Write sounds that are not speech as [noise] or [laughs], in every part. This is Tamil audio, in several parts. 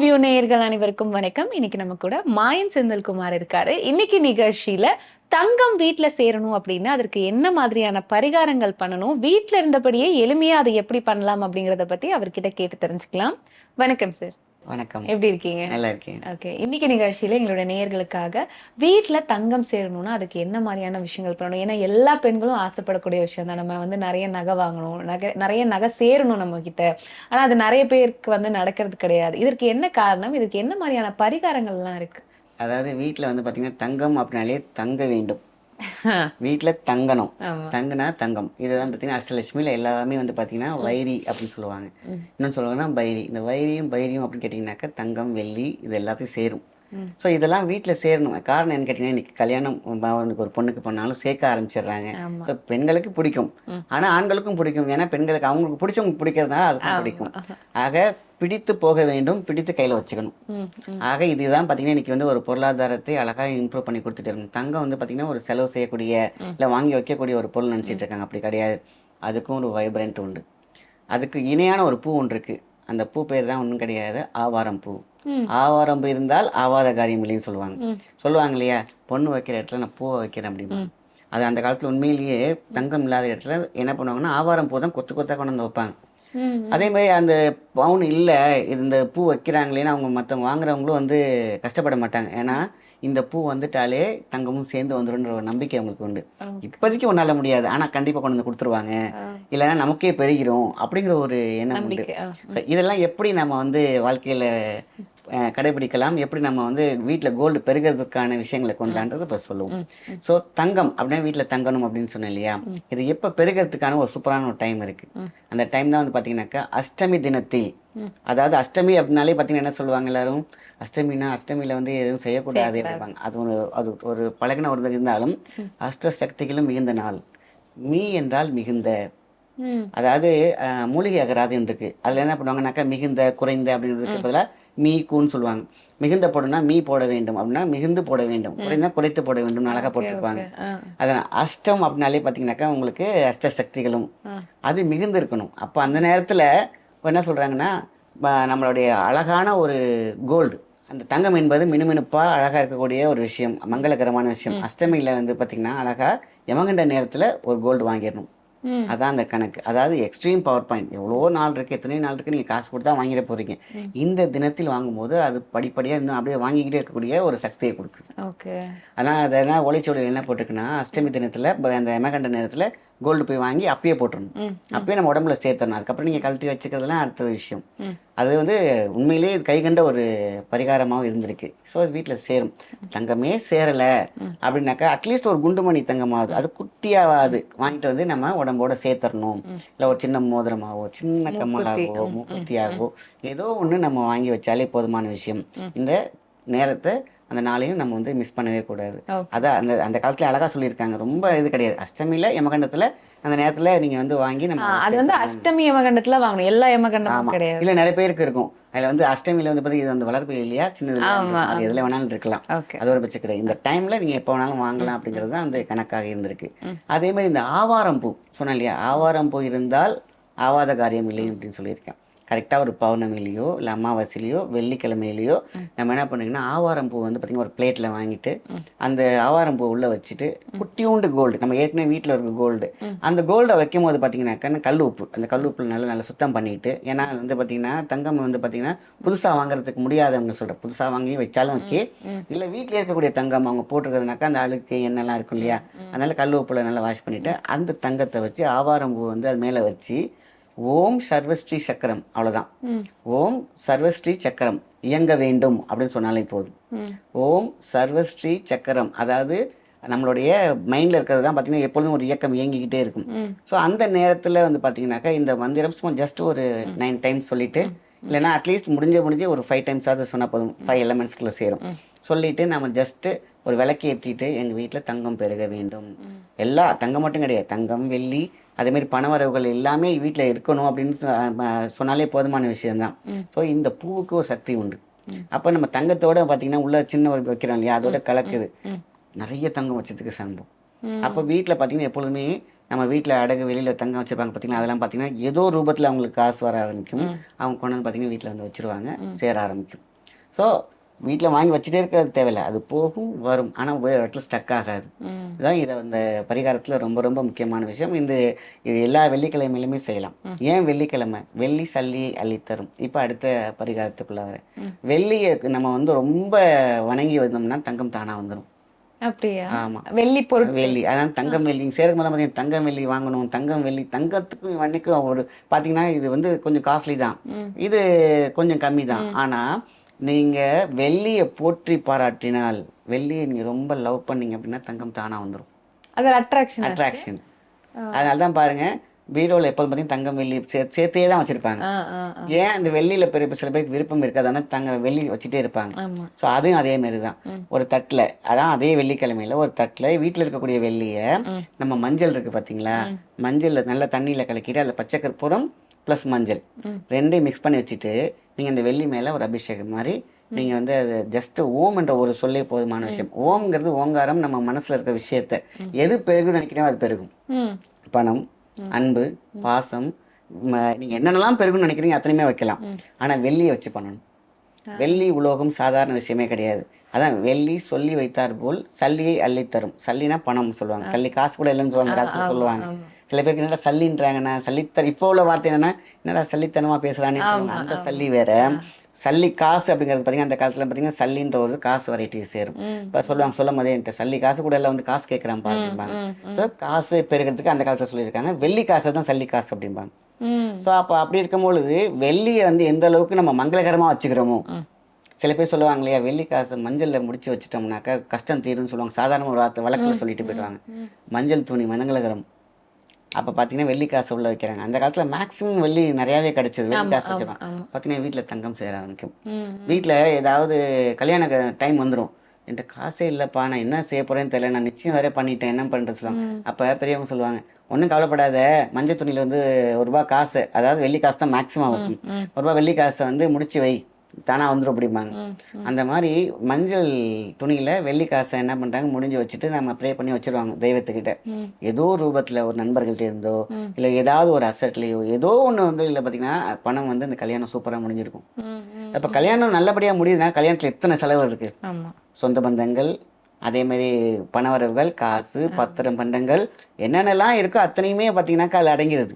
வியூ நேயர்கள் அனைவருக்கும் வணக்கம். இன்னைக்கு நம்ம கூட மாயன் செந்தில்குமார் இருக்காரு. இன்னைக்கு நிகழ்ச்சியில தங்கம் வீட்டில் சேரணும் அப்படின்னா அதற்கு என்ன மாதிரியான பரிகாரங்கள் பண்ணணும்? வீட்டில் இருந்தபடியே எளிமையா அதை எப்படி பண்ணலாம் அப்படிங்கறத பத்தி அவர்கிட்ட கேட்டு தெரிஞ்சுக்கலாம். வணக்கம் சார். வணக்கம். எப்படி இருக்கீங்க? நல்லா இருக்கேன் ஓகே. இன்னைக்கு நிகழ்ச்சியில எங்களோட நேயர்களுக்காக வீட்ல தங்கம் சேரணும்னா அதுக்கு என்ன மாதிரியான விஷயங்கள் பண்ணணும்? ஏன்னா எல்லா பெண்களும் ஆசைப்படக்கூடிய விஷயம் தான். நம்ம வந்து நிறைய நகை வாங்கணும் நகை நிறைய நகை சேரணும் நம்ம கிட்ட ஆனா அது நிறைய பேருக்கு வந்து நடக்கிறது கிடையாது. இதற்கு என்ன காரணம்? இதுக்கு என்ன மாதிரியான பரிகாரங்கள்லாம் இருக்கு? அதாவது வீட்டில் வந்து பார்த்தீங்கன்னா தங்கம் அப்படின்னாலே தங்க வேண்டும். [laughs] வீட்டில் தங்கணும். தங்குனா தங்கம். இதுதான் பார்த்தீங்கன்னா அஷ்டலட்சுமியில் எல்லாமே வந்து பார்த்தீங்கன்னா வைரி அப்படின்னு சொல்லுவாங்க. இன்னும் சொல்லுவாங்கன்னா பைரி. இந்த வைரியும் பைரியும் அப்படின்னு கேட்டிங்கனாக்கா தங்கம் வெள்ளி இது எல்லாத்தையும் சேரும். ஸோ இதெல்லாம் வீட்டில் சேரணும். காரணம் என்ன கேட்டிங்கன்னா இன்னைக்கு கல்யாணம் அவனுக்கு ஒரு பொண்ணுக்கு பண்ணாலும் சேர்க்க ஆரம்பிச்சிடுறாங்க. ஸோ பெண்களுக்கு பிடிக்கும். ஆனால் ஆண்களுக்கும் பிடிக்கும். ஏன்னா பெண்களுக்கு அவங்களுக்கு பிடிச்சவங்க பிடிக்கிறதுனால அதுக்கும் பிடிக்கும். ஆக பிடித்து போக வேண்டும் பிடித்து கையில் வச்சுக்கணும். ஆக இதுதான் பார்த்தீங்கன்னா இன்னைக்கு வந்து ஒரு பொருளாதாரத்தை அழகாக இம்ப்ரூவ் பண்ணி கொடுத்துட்டு இருக்கும் தங்கம் வந்து பார்த்தீங்கன்னா ஒரு செலவு செய்யக்கூடிய இல்லை வாங்கி வைக்கக்கூடிய ஒரு பொருள் நினச்சிட்டு இருக்காங்க. அப்படி கிடையாது. அதுக்கும் ஒரு வைப்ரண்ட் உண்டு. அதுக்கு இணையான ஒரு பூ ஒன்று இருக்குது அந்த பூ பேர் தான் ஒன்றும் கிடையாது. ஆவாரம் பூ. ஆவாரம் இருந்தால் ஆவாத காரியம் இல்லைன்னு சொல்லுவாங்க. சொல்லுவாங்க இல்லையா? பொண்ணு வைக்கிற இடத்துல நான் பூவை வைக்கிறேன் அப்படின்னு அது அந்த காலத்தில் உண்மையிலேயே தங்கம் இல்லாத இடத்துல என்ன பண்ணுவாங்கன்னா ஆவாரம் பூ தான் கொத்து கொத்தாக கொண்டு வந்து வைப்பாங்க அதே மாதிரி அந்த பவுன் இல்லை இந்த பூ வைக்கிறாங்களேன்னு அவங்க மற்றவங்க வாங்குறவங்களும் வந்து கஷ்டப்பட மாட்டாங்க. ஏன்னா இந்த பூ வந்துட்டாலே தங்கமும் சேர்ந்து வந்துடும்ன்ற ஒரு நம்பிக்கை அவங்களுக்கு உண்டு. இப்போதைக்கு ஒன்றால முடியாது. ஆனால் கண்டிப்பாக கொண்டு வந்து கொடுத்துருவாங்க. இல்லைன்னா நமக்கே பெருகிரும். அப்படிங்கிற ஒரு எண்ணம் உண்டு. இதெல்லாம் எப்படி நம்ம வந்து வாழ்க்கையில் கடைபிடிக்கலாம். எப்படி நம்ம வந்து வீட்டில் கோல்டு பெருகிறதுக்கான விஷயங்களை கொண்டான்றது இப்போ சொல்லுவோம். ஸோ தங்கம் அப்படின்னா வீட்டில் தங்கணும் அப்படின்னு சொன்னேன் இல்லையா? இது எப்போ பெருகிறதுக்கான ஒரு சூப்பரான ஒரு டைம் இருக்கு. ம். அந்த டைம் தான் வந்து பார்த்தீங்கன்னாக்கா அஷ்டமி தினத்தில். அதாவது அஷ்டமி அப்படின்னாலே பார்த்தீங்கன்னா என்ன சொல்லுவாங்க எல்லாரும்? அஷ்டமினா அஷ்டமியில் வந்து எதுவும் செய்யக்கூடாது அப்படிம்பாங்க. அது ஒரு அது ஒரு பழகின ஒரு இருந்தாலும் அஷ்ட சக்திகளும் மிகுந்த நாள். மீ என்றால் மிகுந்த. அதாவது மூலிகை அகராதுன்னு இருக்கு. அதில் என்ன பண்ணுவாங்கனாக்கா மிகுந்த குறைந்த அப்படின்றதுக்கு பதிலாக மீ கூன்னு சொல்லுவாங்க. மிகுந்த போடணும்னா மீ போட வேண்டும் அப்படின்னா மிகுந்து போட வேண்டும். குறைந்தா குறைத்து போட வேண்டும் அழகாக போட்டிருப்பாங்க. ஆ, அதான் அஷ்டம் அப்படின்னாலே பார்த்தீங்கன்னாக்கா உங்களுக்கு அஷ்ட சக்திகளும். அது மிகுந்து இருக்கணும். அப்போ அந்த நேரத்தில் என்ன சொல்கிறாங்கன்னா நம்மளுடைய அழகான ஒரு கோல்டு அந்த தங்கம் என்பது மினுமினுப்பாக அழகாக இருக்கக்கூடிய ஒரு விஷயம் மங்களகரமான விஷயம். அஷ்டமியில் வந்து பார்த்திங்கன்னா அழகாக யமகண்ட நேரத்தில் ஒரு கோல்டு வாங்கிடணும். அதான் அந்த கணக்கு. அதாவது எக்ஸ்ட்ரீம் பவர் பாயிண்ட் எவ்வளோ நாள் இருக்குது எத்தனை நாள் இருக்குது நீங்கள் காசு கொடுத்தா வாங்கிட போகிறீங்க இந்த தினத்தில் வாங்கும்போது அது படிப்படியாக இன்னும் அப்படியே வாங்கிக்கிட்டே இருக்கக்கூடிய ஒரு சக்தியை கொடுக்குது. ஓகே. அதான் அதை என்ன ஒளிச்சோடு என்ன போட்டிருக்குன்னா அஷ்டமி தினத்தில் அந்த எமகண்ட நேரத்தில் கோல்டு போய் வாங்கி அப்பயே போட்டுறணும். ம், அப்பயே நம்ம உடம்புல சேர்த்தணும் அதுக்கப்புறம் நீங்கள் கழட்டி வச்சுக்கிறதுலாம் அடுத்த விஷயம். அது வந்து உண்மையிலேயே இது கைகண்ட ஒரு பரிகாரமாகவும் இருந்திருக்கு. ஸோ அது வீட்டில் சேரும். தங்கமே சேரலை. அப்படின்னாக்கா அட்லீஸ்ட் ஒரு குண்டுமணி தங்கமாவது அது குட்டியாவது வாங்கிட்டு வந்து நம்ம உடம்போட சேர்த்துடணும். இல்லை ஒரு சின்ன மோதிரமாவோ சின்ன கம்மலாகவோ மூக்குத்தியாகவோ ஏதோ ஒன்று நம்ம வாங்கி வச்சாலே போதுமான விஷயம். இந்த நேரத்தை அந்த நாளையும் நம்ம வந்து மிஸ் பண்ணவே கூடாது. அதான் அந்த அந்த காலத்துல அழகா சொல்லியிருக்காங்க. ரொம்ப இது கிடையாது. அஷ்டமியில யமகண்டத்துல அந்த நேரத்துல நீங்க வந்து வாங்கி நம்ம அது வந்து அஷ்டமி யமகண்டத்துல வாங்கணும். எல்லா யமகண்டமும் கிடையாது. இல்ல நிறைய பேருக்கு இருக்கும். அதுல வந்து அஷ்டமியில வந்து பாத்தீங்க இது வந்து வளர்ப்பு இல்லையா? சின்னது அது எதுல வேணாலும் இருக்கலாம். அது ஒரு பட்சம் கிடையாது. இந்த டைம்ல நீங்க எப்போ வேணாலும் வாங்கலாம் அப்படிங்கிறது தான் வந்து கணக்காக இருந்திருக்கு. அதே மாதிரி இந்த ஆவாரம் பூ சொன்னேன் இல்லையா? ஆவாரம் பூ இருந்தால் ஆவாத காரியம் இல்லை அப்படின்னு சொல்லியிருக்கேன். கரெக்டாக ஒரு பௌர்ணமிலையோ இல்லை அமாவாசையிலையோ வெள்ளிக்கிழமையிலையோ நம்ம என்ன பண்ணுங்கன்னா ஆவாரம் பூ வந்து பார்த்திங்கன்னா ஒரு பிளேட்டில் வாங்கிட்டு அந்த ஆவாரம் பூ உள்ளே வச்சுட்டு குட்டியூண்டு கோல்டு நம்ம ஏற்கனவே வீட்டில் இருக்க கோல்டு அந்த கோல்டை வைக்கும் போது பார்த்தீங்கன்னாக்கா கல் உப்பு அந்த கல் உப்பு நல்லா நல்லா சுத்தம் பண்ணிட்டு ஏன்னா வந்து பார்த்தீங்கன்னா தங்கம் வந்து பார்த்தீங்கன்னா புதுசாக வாங்குறதுக்கு முடியாதவங்க சொல்கிறேன் புதுசாக வாங்கி வச்சாலும் ஓகே. இல்லை வீட்டில் இருக்கக்கூடிய தங்கம் அவங்க போட்டிருக்கிறதுனாக்கா அந்த அழுக்கு எண்ணெய்லாம் இருக்கும் இல்லையா? அதனால கல் உப்புல நல்லா வாஷ் பண்ணிட்டு அந்த தங்கத்தை வச்சு ஆவாரம் பூ வந்து அது மேலே வச்சு ஓம் சர்வஸ்ரீ சக்கரம் அவ்வளோதான் ஓம் சர்வஸ்ரீ சக்கரம் இயங்க வேண்டும் அப்படின்னு சொன்னாலே போதும். ஓம் சர்வஸ்ரீ சக்கரம் அதாவது நம்மளுடைய மைண்டில் இருக்கிறது தான் பார்த்தீங்கன்னா எப்பொழுதும் ஒரு இயக்கம் இயங்கிக்கிட்டே இருக்கும். ஸோ அந்த நேரத்தில் வந்து பார்த்தீங்கன்னாக்கா இந்த மந்திரம் சும்மா ஜஸ்ட் ஒரு நைன் டைம்ஸ் சொல்லிட்டு இல்லைன்னா அட்லீஸ்ட் முடிஞ்ச முடிஞ்ச ஒரு ஃபைவ் டைம்ஸாவது சொன்னால் போதும். ஃபைவ் எலமெண்ட்ஸ்குள்ளே சேரும். சொல்லிட்டு நம்ம ஜஸ்ட்டு ஒரு விளக்கு ஏற்றிட்டு எங்கள் வீட்டில் தங்கம் பெருக வேண்டும். எல்லா தங்கம் மட்டும் கிடையாது. தங்கம் வெள்ளி அதே மாதிரி பணவரவுகள் எல்லாமே வீட்டில் இருக்கணும் அப்படின்னு சொன்னாலே போதுமான விஷயம்தான். ஸோ இந்த பூவுக்கு ஒரு சக்தி உண்டு. அப்போ நம்ம தங்கத்தோட பார்த்தீங்கன்னா உள்ள சின்ன ஒரு வைக்கிறோம் இல்லையா? அதோட கலக்குது. நிறைய தங்கம் வச்சதுக்கு சம்பவம் அப்போ வீட்டில் பார்த்தீங்கன்னா எப்பொழுதுமே நம்ம வீட்டில் அடகு வெளியில் தங்கம் வச்சிருப்பாங்க பார்த்தீங்கன்னா அதெல்லாம் பார்த்தீங்கன்னா ஏதோ ரூபத்தில் அவங்களுக்கு காசு வர ஆரம்பிக்கும். அவங்க கொண்டு வந்து பார்த்தீங்கன்னா வீட்டில் வந்து வச்சிருவாங்க சேர ஆரம்பிக்கும். ஸோ வீட்டில் வாங்கி வச்சுட்டே இருக்கிறது தேவையில்லை. அது போகும் வரும். ஆனால் வேறு இடத்துல ஸ்டக் ஆகாது. இதுதான் இதை இந்த பரிகாரத்தில் ரொம்ப ரொம்ப முக்கியமான விஷயம். இந்த இது எல்லா வெள்ளிக்கிழமையிலுமே செய்யலாம். ஏன் வெள்ளிக்கிழமை? வெள்ளி சல்லி அள்ளித்தரும் இப்போ அடுத்த பரிகாரத்துக்குள்ள வரேன். வெள்ளியை நம்ம வந்து ரொம்ப வணங்கி வந்தோம்னா தங்கம் தானாக வந்துடும் அப்படியா? ஆமாம் வெள்ளி பொருட்கள். வெள்ளி. அதான் தங்கம் வெள்ளி. சேரும் போது பார்த்தீங்கன்னா தங்கம் வெள்ளி வாங்கணும். தங்கம் வெள்ளி. தங்கத்துக்கும் வன்னிக்கும் ஒரு பார்த்தீங்கன்னா இது வந்து கொஞ்சம் காஸ்ட்லி தான். இது கொஞ்சம் கம்மி தான் ஆனால் நீங்கள் வெள்ளியை போற்றி பாராட்டினால் வெள்ளியை நீங்கள் ரொம்ப லவ் பண்ணீங்க அப்படின்னா தங்கம் தானாக வந்துடும் அது அட்ராக்ஷன் அட்ராக்ஷன் அதனால தான் பாருங்க பீரோவில் எப்போதும் பார்த்தீங்கன்னா தங்கம் வெள்ளி சே சேர்த்தே தான் வச்சுருப்பாங்க. ஏன் அந்த வெள்ளியில் பெரிய சில பேருக்கு விருப்பம் இருக்காது ஆனால் தங்க வெள்ளி வச்சுட்டே இருப்பாங்க. ஸோ அதுவும் அதே மாதிரி தான். ஒரு தட்டில் அதான் அதே வெள்ளிக்கிழமையில ஒரு தட்டில் வீட்டில் இருக்கக்கூடிய வெள்ளியை. நம்ம மஞ்சள் இருக்குது பார்த்தீங்களா. மஞ்சளில் நல்லா தண்ணியில் கலக்கிட்டு அதில் பச்சை கற்பூரம் ப்ளஸ் மஞ்சள். ரெண்டையும் மிக்ஸ் பண்ணி வச்சுட்டு நீங்கள் இந்த வெள்ளி மேலே ஒரு அபிஷேகம் மாதிரி நீங்கள் வந்து அது ஜஸ்ட் ஓம் என்ற ஒரு சொல்லே போதுமான விஷயம். ஓம்ங்கிறது ஓங்காரம் நம்ம மனசில் இருக்க விஷயத்த. எது பெருகுன்னு நினைக்கிறோம் அது பெருகும். பணம் அன்பு பாசம் ம- நீங்க என்னென்னலாம் பெருகும்னு நினைக்கிறீங்க அத்தனையுமே வைக்கலாம். ஆனா வெள்ளியை வச்சு பண்ணணும். வெள்ளி உலோகம் சாதாரண விஷயமே கிடையாது. அதான் வெள்ளி சொல்லி வைத்தார் போல் சல்லியை அள்ளித் தரும் சல்லினா பணம் சொல்லுவாங்க சல்லி காசு கூட இல்லைன்னு சொல்லுவாங்க. சொல்லுவாங்க. சில பேருக்கு என்னடா சல்லின்றாங்கண்ணா சல்லித்தர் இப்போ உள்ள வார்த்தை என்னன்னா என்னடா சல்லித்தனமா பேசுறானே சொல்லுவாங்க. அந்த சல்லி வேற. சல்லி காசு அப்படிங்கிறது பார்த்தீங்கன்னா அந்த காலத்துல பார்த்தீங்கன்னா சல்லின்ற ஒரு காசு வெரைட்டி சேரும். இப்போ சொல்லுவாங்க சொல்லும் போதே என்கிட்ட சல்லி காசு கூட எல்லாம் வந்து காசு கேட்குறான் ம், ஸோ காசு பெருகிறதுக்கு அந்த காலத்தில் சொல்லியிருக்காங்க. வெள்ளி காசை தான் சல்லி காசு அப்படிம்பாங்க. ஸோ அப்போ அப்படி இருக்கும் பொழுது வெள்ளியை வந்து எந்த அளவுக்கு நம்ம மங்களகரமாக வச்சுக்கிறோமோ. சில பேர் சொல்லுவாங்க இல்லையா வெள்ளி காசை மஞ்சளில் முடிச்சு வச்சுட்டோம்னாக்கா கஷ்டம் தீரும்னு சொல்லுவாங்க. சாதாரண ஒரு வார்த்தை வழக்கில் சொல்லிட்டு போயிடுவாங்க. மஞ்சள் துணி மங்களகரம் அப்போ பார்த்தீங்கன்னா வெள்ளி காசு உள்ள வைக்கிறாங்க. அந்த காலத்தில் மேக்ஸிமம் வெள்ளி நிறையாவே கிடைச்சது. வெள்ளி காசு வச்சுருவாங்க ஆமா. பார்த்தீங்கன்னா வீட்டில் தங்கம் சேர ஆரம்பிக்கும். வீட்டில் ஏதாவது கல்யாண டைம் வந்துடும் என்கிட்ட காசே இல்லைப்பா நான் என்ன செய்ய போறேன்னு தெரியல. நான் நிச்சயம் வேற பண்ணிட்டேன். என்ன பண்ணுறது சொல்லுவாங்க. அப்போ பெரியவங்க சொல்லுவாங்க ஒன்றும் கவலைப்படாத. மஞ்சள் துணியில் வந்து ஒரு ரூபா காசு அதாவது வெள்ளி காசு தான் மேக்ஸிமம் வரும் ம். ஒரு ரூபா வெள்ளி காசை வந்து முடிச்சு வை. தானா வந்துடும் அப்படிம்பாங்க. அந்த மாதிரி மஞ்சள் துணியில் வெள்ளி காசை என்ன பண்ணுறாங்க முடிஞ்சு வச்சுட்டு நம்ம ப்ரே பண்ணி வச்சிருவாங்க தெய்வத்துக்கிட்ட. ஏதோ ரூபத்தில் ஒரு நண்பர்கள்ட்ட இருந்தோ. இல்லை ஏதாவது ஒரு அசட்லேயோ ஏதோ ஒன்று வந்து இல்லை பார்த்தீங்கன்னா பணம் வந்து இந்த கல்யாணம் சூப்பராக முடிஞ்சிருக்கும். இப்போ கல்யாணம் நல்லபடியாக முடியுதுன்னா கல்யாணத்தில் எத்தனை செலவு இருக்குது சொந்த பந்தங்கள் அதே மாதிரி பணவரவுகள் காசு பத்திரம் பண்டங்கள் என்னென்னலாம் இருக்கோ அத்தனையுமே பார்த்தீங்கன்னாக்கா அதில் அடங்கிடுது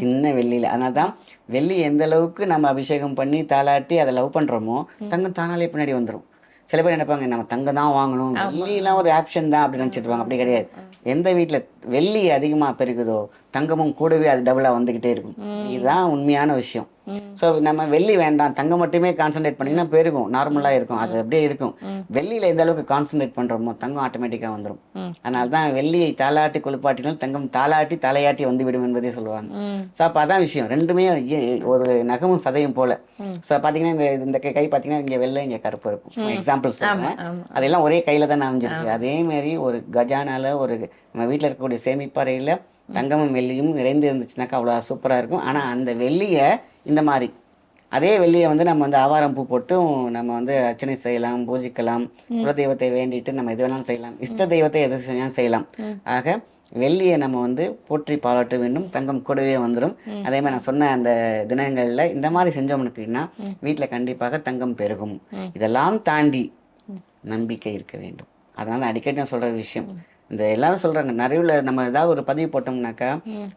சின்ன வெள்ளியில். அதனால தான் வெள்ளி எந்த அளவுக்கு நம்ம அபிஷேகம் பண்ணி தாளாட்டி அதை லவ் பண்ணுறோமோ தங்கம் தானாலே பின்னாடி வந்துடும் சில பேர் நினைப்பாங்க நம்ம தங்கம் தான் வாங்கணும். வெள்ளிலாம் ஒரு ஆப்ஷன் தான் அப்படின்னு நினச்சிட்டு இருப்பாங்க. அப்படி கிடையாது. எந்த வீட்டில் வெள்ளி அதிகமாக பெருகுதோ தங்கமும் கூடவே அது டபுளாக வந்துக்கிட்டே இருக்கும். இதுதான் உண்மையான விஷயம். ஸோ நம்ம வெள்ளி வேண்டாம். தங்கம் மட்டுமே கான்சென்ட்ரேட் பண்ணிங்கன்னா பெருகும். நார்மலாக இருக்கும். அது அப்படியே இருக்கும். வெள்ளியில் எந்த அளவுக்கு கான்சென்ட்ரேட் பண்ணுறோமோ தங்கம் ஆட்டோமேட்டிக்காக வந்துடும். அதனால தான் வெள்ளியை தாளாட்டி குளிப்பாட்டினால் தங்கம் தாளாட்டி தலையாட்டி வந்துவிடும் என்பதே சொல்லுவாங்க. ஸோ அப்போ அதான் விஷயம். ரெண்டுமே ஒரு நகமும் சதையும் போல. ஸோ பார்த்தீங்கன்னா இந்த இந்த கை பார்த்தீங்கன்னா இங்கே வெள்ளை இங்கே கருப்பு இருக்கும். எக்ஸாம்பிள் ஆமா அதெல்லாம் ஒரே கையில் தான் அமைஞ்சிருக்கு அதே மாதிரி ஒரு கஜானால ஒரு நம்ம வீட்டில் இருக்கக்கூடிய சேமிப்பறையில் தங்கமும் வெள்ளியும் நிறைந்து இருந்துச்சுனாக்கா அவ்வளோ சூப்பராக இருக்கும். ஆனால் அந்த வெள்ளியை இந்த மாதிரி அதே வெள்ளியை வந்து நம்ம வந்து ஆவாரம் பூ போட்டும் நம்ம வந்து அர்ச்சனை செய்யலாம் பூஜிக்கலாம். குல தெய்வத்தை வேண்டிட்டு நம்ம எது வேணாலும் செய்யலாம். இஷ்ட தெய்வத்தை எது செஞ்சாலும் செய்யலாம். ஆக வெள்ளியை நம்ம வந்து போற்றி பாராட்ட வேண்டும். தங்கம் கூடவே வந்துடும் அதே மாதிரி நான் சொன்ன அந்த தினங்களில் இந்த மாதிரி செஞ்சோம் அப்படின்னா வீட்டில் கண்டிப்பாக தங்கம் பெருகும். இதெல்லாம் தாண்டி நம்பிக்கை இருக்க வேண்டும். அதனால அடிக்கடி நான் சொல்ற விஷயம் இந்த எல்லாரும் சொல்றாங்க நிறைய நம்ம ஏதாவது ஒரு பதிவு போட்டோம்னாக்கா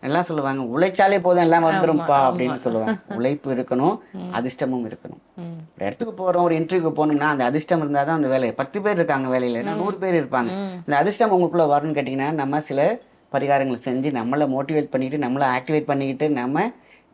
எல்லாம் சொல்லுவாங்க உழைச்சாலே போதும் எல்லாம் வந்துரும்ப்பா அப்படின்னு சொல்லுவாங்க. உழைப்பு இருக்கணும் அதிர்ஷ்டமும் இருக்கணும். ஒரு இடத்துக்கு போறோம் ஒரு இன்டர்வியூக்கு போகணும்னா அந்த அதிர்ஷ்டம் இருந்தால் தான் அந்த வேலை பத்து பேர் இருக்காங்க வேலையில நூறு பேர் இருப்பாங்க. இந்த அதிர்ஷ்டம் உங்களுக்குள்ள வரணும்னு கேட்டிங்கன்னா நம்ம சில பரிகாரங்கள் செஞ்சு நம்மளை மோட்டிவேட் பண்ணிட்டு நம்மளை ஆக்டிவேட் பண்ணிக்கிட்டு நம்ம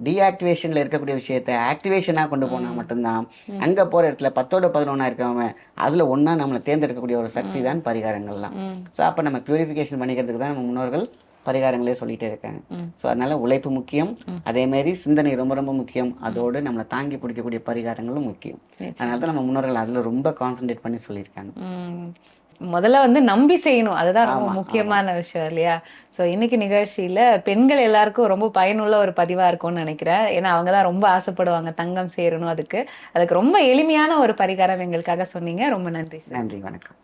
டீஆக்டிவேஷனில் இருக்கக்கூடிய விஷயத்தை ஆக்டிவேஷனாக கொண்டு போனால் மட்டும்தான். அங்கே போகிற இடத்துல பத்தோட பதினொன்றா இருக்கவங்க அதில் ஒன்றா நம்மளை தேர்ந்தெடுக்கக்கூடிய ஒரு சக்தி தான் பரிகாரங்கள்லாம். ஸோ அப்போ நம்ம பியூரிஃபிகேஷன் பண்ணிக்கிறதுக்கு தான் நம்ம முன்னோர்கள் பரிகாரங்களே சொல்லிட்டே இருக்காங்க. ஸோ அதனால உழைப்பு முக்கியம். அதே மாதிரி சிந்தனை ரொம்ப ரொம்ப முக்கியம். அதோடு நம்மளை தாங்கி பிடிக்கக்கூடிய பரிகாரங்களும் முக்கியம். அதனால தான் நம்ம முன்னோர்கள் அதில் ரொம்ப கான்சென்ட்ரேட் பண்ணி சொல்லியிருக்காங்க. முதல்ல வந்து நம்பி செய்யணும். அதுதான் ரொம்ப முக்கியமான விஷயம் இல்லையா? ஸோ இன்னைக்கு நிகழ்ச்சியில பெண்கள் எல்லாருக்கும் ரொம்ப பயனுள்ள ஒரு பதிவா இருக்கும்னு நினைக்கிறேன். ஏன்னா அவங்க தான் ரொம்ப ஆசைப்படுவாங்க தங்கம் சேரணும் அதுக்கு. அதுக்கு ரொம்ப எளிமையான ஒரு பரிகாரம் எங்களுக்காக சொன்னீங்க. ரொம்ப நன்றி சார் நன்றி வணக்கம்.